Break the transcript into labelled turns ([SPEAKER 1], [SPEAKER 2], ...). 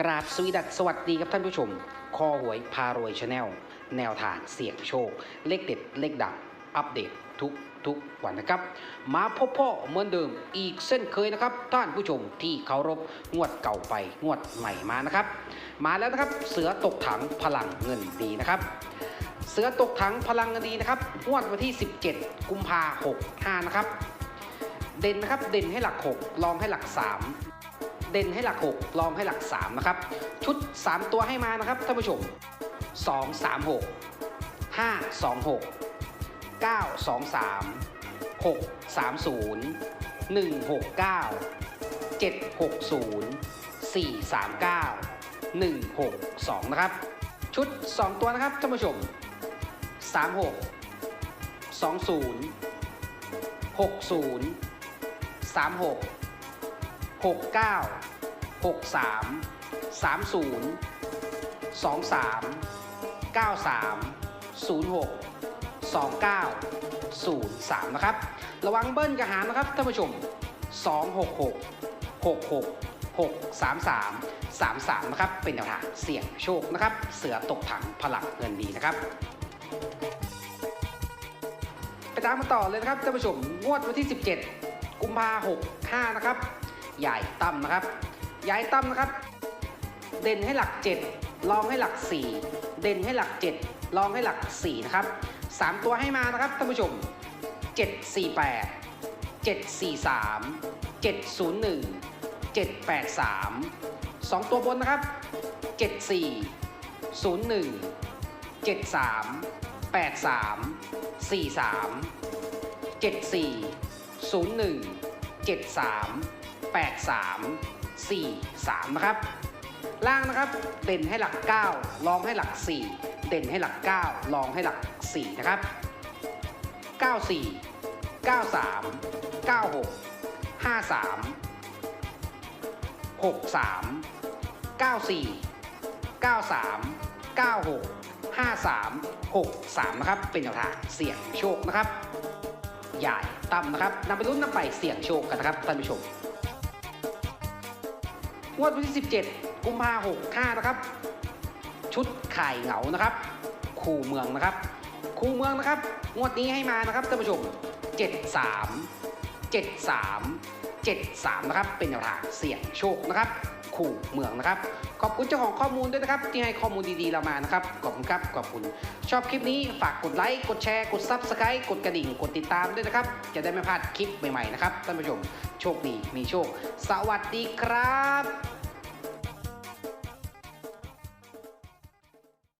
[SPEAKER 1] กราบสวีดัสสวัสดีครับท่านผู้ชม คอหวยพารวยชาแนลแนวทางเสี่ยงโชค เลขเด็ด เลขดังอัปเดตทุกทุกวันนะครับ มาพบพ่อเหมือนเดิมอีกเส้นเคยนะครับ ท่านผู้ชมที่เคารพงวดเก่าไปงวดใหม่มานะครับ มาแล้วนะครับเสือตกถังพลังเงินดีนะครับ เสือตกถังพลังเงินดีนะครับงวดวันที่ 17 กุมภาหกห้านะครับ เด่นนะครับเด่นให้หลัก 6 ลองให้หลัก 3 เด่นให้หลัก6ลองให้หลัก 3 นะครับ ชุด 3 ตัวให้มานะครับท่านผู้ชม 2 3 6 5 2 6 9 2 3 6 3 0 1 6 9 7 6 0 4 3 9 1 6 2 นะครับ ชุด 2 ตัวนะครับท่านผู้ชม 3 6 2 0 60 36 6 0สามหกหกเก้าหกสามสามศูนย์สองสามเก้าสามศูนย์หกสองเก้าศูนย์สามนะครับ ระวังเบิ้ลกระหารนะครับท่านผู้ชมสองหกหกหกหกหกสามสามสามสามนะครับ เป็นแนวทางเสี่ยงโชคนะครับ เสือตกถังพลังเงินดีนะครับ ไปตามมาต่อเลยนะครับท่านผู้ชม งวดวันที่ 17 กุมภาหกห้านะครับ ใหญ่ตั้มนะครับ ใหญ่ตั้มนะครับ เด่นให้หลัก 7 ลองให้หลัก 4 เด่นให้หลัก 7 ลองให้หลัก 4 นะครับ 3 ตัวให้มานะครับท่านผู้ชม 748 743 701 783 2 ตัวบนนะครับ 74 01 73 83 43 74 01 73 83 43 นะครับ ล่างนะครับเด่นให้หลัก9ลองให้หลัก 4 เด่นให้หลัก9ลองให้หลัก 4 นะครับ 94 93 96 53 63 94 93 96 53 63 นะครับ เป็นแนวทางเสี่ยงโชคนะครับ ใหญ่ต่ำนะครับนำไปรุ่นนำไปเสี่ยงโชคกันนะครับท่านผู้ชม งวดวันที่ 17 กุมภาหกห้านะครับ ชุดไข่เหงานะครับ คู่เมืองนะครับ คู่เมืองนะครับ งวดนี้ให้มานะครับท่านผู้ชม 73 73 73 นะครับ เป็นแนวทางเสี่ยงโชคนะครับ คู่เมืองนะครับ ขอบคุณเจ้าของข้อมูลด้วยนะครับ ที่ให้ข้อมูลดีๆเรามานะครับ ขอบคุณครับ ขอบคุณ ชอบคลิปนี้ฝากกดไลค์ กดแชร์ กด Subscribe กดกระดิ่ง กดติดตามด้วยนะครับ จะได้ไม่พลาดคลิปใหม่ๆนะครับท่านผู้ชม โชคดี มีโชค สวัสดีครับ